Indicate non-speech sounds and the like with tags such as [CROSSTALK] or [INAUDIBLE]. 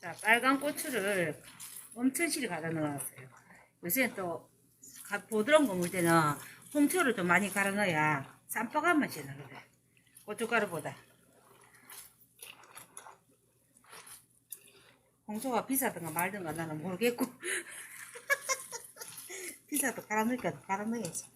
자, 빨간 고추를 엄청 실이 갈아 넣었어요. 요새는 또 가- 보드러운 거 먹을 때는 홍초를 좀 많이 갈아 넣어야 쌈박한 맛이 나거든. 고춧가루보다. 홍초가 비싸든가 말든가 나는 모르겠고. [LAUGHS] 비싸도 갈아 넣으니까 갈아 넣어야지.